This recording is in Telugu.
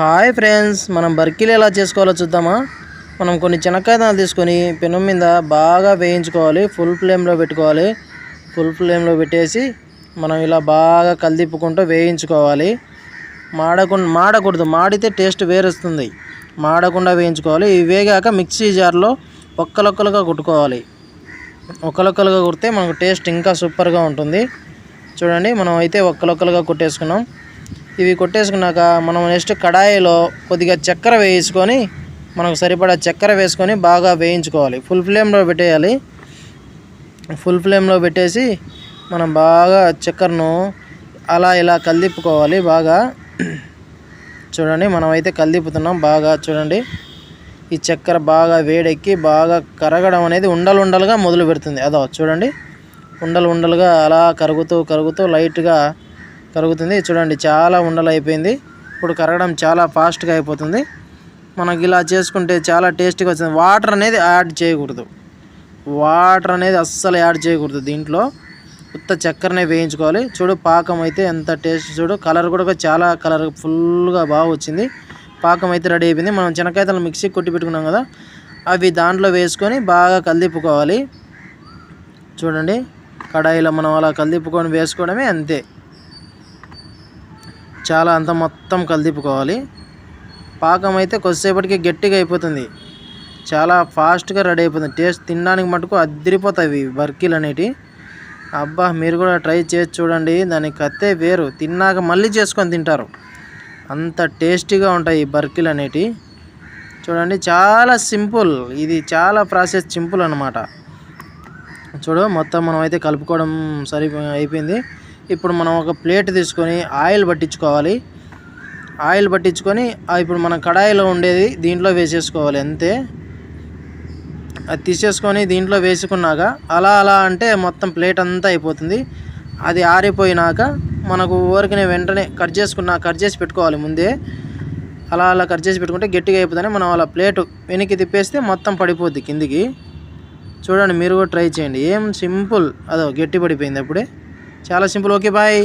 హాయ్ ఫ్రెండ్స్ మనం బర్కీలు ఎలా చేసుకోవాలో చూద్దామా? మనం కొన్ని చెనక్కాయలు తీసుకొని పెనం మీద బాగా వేయించుకోవాలి ఫుల్ ఫ్లేమ్లో పెట్టుకోవాలి. ఫుల్ ఫ్లేమ్లో పెట్టేసి మనం ఇలా బాగా కలిదిప్పుకుంటూ వేయించుకోవాలి. మాడకుండా మాడకూడదు మాడితే టేస్ట్ వేరుస్తుంది. మాడకుండా వేయించుకోవాలి. ఇవి వేగాక మిక్సీ జార్లో ఒక్కలొక్కలుగా కుట్టుకోవాలి. ఒక్కలొక్కలుగా కుడితే మనకు టేస్ట్ ఇంకా సూపర్గా ఉంటుంది. చూడండి మనం అయితే ఒక్కలొక్కలుగా కుట్టేసుకున్నాం. ఇవి కొట్టేసుకున్నాక మనం నెక్స్ట్ కడాయిలో కొద్దిగా చక్కెర వేసుకొని మనకు సరిపడా చక్కెర వేసుకొని బాగా వేయించుకోవాలి. ఫుల్ ఫ్లేమ్లో పెట్టేయాలి. ఫుల్ ఫ్లేమ్లో పెట్టేసి మనం బాగా చక్కెరను అలా ఇలా కలిదిప్పుకోవాలి బాగా. చూడండి మనం అయితే బాగా. చూడండి ఈ చక్కెర బాగా వేడెక్కి బాగా కరగడం అనేది ఉండలు ఉండలుగా మొదలు పెడుతుంది అదో చూడండి ఉండలు ఉండలుగా అలా కరుగుతూ కరుగుతూ లైట్గా కరుగుతుంది. చూడండి చాలా ఉండలు అయిపోయింది. ఇప్పుడు కరగడం చాలా ఫాస్ట్గా అయిపోతుంది. మనకి ఇలా చేసుకుంటే చాలా టేస్ట్గా వస్తుంది. వాటర్ అనేది యాడ్ చేయకూడదు. వాటర్ అనేది అస్సలు యాడ్ చేయకూడదు దీంట్లో. ఉత్త చక్కెరనే వేయించుకోవాలి. చూడు పాకం అయితే ఎంత టేస్ట్ చూడు. కలర్ కూడా చాలా కలర్ ఫుల్గా బాగా వచ్చింది. పాకం అయితే రెడీ అయిపోయింది. మనం చెనక్కాయతలు మిక్సీ కొట్టి పెట్టుకున్నాం కదా అవి దాంట్లో వేసుకొని బాగా కలిదిప్పుకోవాలి. చూడండి కడాయిలో మనం అలా కలిదిప్పుకొని వేసుకోవడమే అంతే. చాలా అంత మొత్తం కలిదిప్పుకోవాలి. పాకం అయితే కొద్దిసేపటికి గట్టిగా అయిపోతుంది. చాలా ఫాస్ట్గా రెడీ అయిపోతుంది. టేస్ట్ తినడానికి మటుకు అదిరిపోతాయి బర్కీలు అనేటివి అబ్బా మీరు కూడా ట్రై చేసి చూడండి. దానికి కత్తే వేరు. తిన్నాక మళ్ళీ చేసుకొని తింటారు. అంత టేస్టీగా ఉంటాయి ఈ బర్కీలు అనేటివి చూడండి చాలా సింపుల్. ఇది చాలా ప్రాసెస్ సింపుల్ అనమాట చూడు మొత్తం మనం అయితే కలుపుకోవడం సరి అయిపోయింది. ఇప్పుడు మనం ఒక ప్లేట్ తీసుకొని ఆయిల్ పట్టించుకోవాలి. ఆయిల్ పట్టించుకొని ఇప్పుడు మన కడాయిలో ఉండేది దీంట్లో వేసేసుకోవాలి అంతే. అది తీసేసుకొని దీంట్లో వేసుకున్నాక అలా అలా అంటే మొత్తం ప్లేట్ అంతా అయిపోతుంది. అది ఆరిపోయినాక మనకు ఊరికనే వెంటనే కట్ చేసుకున్నా కట్ చేసి పెట్టుకోవాలి ముందే. అలా అలా కట్ చేసి పెట్టుకుంటే గట్టిగా అయిపోతుంది. మనం అలా ప్లేట్ వెనక్కి తిప్పేస్తే మొత్తం పడిపోద్ది కిందికి. చూడండి మీరు కూడా ట్రై చేయండి. ఏం సింపుల్. అదో గట్టి పడిపోయింది అప్పుడే. చాలా సింపుల్. Okay bye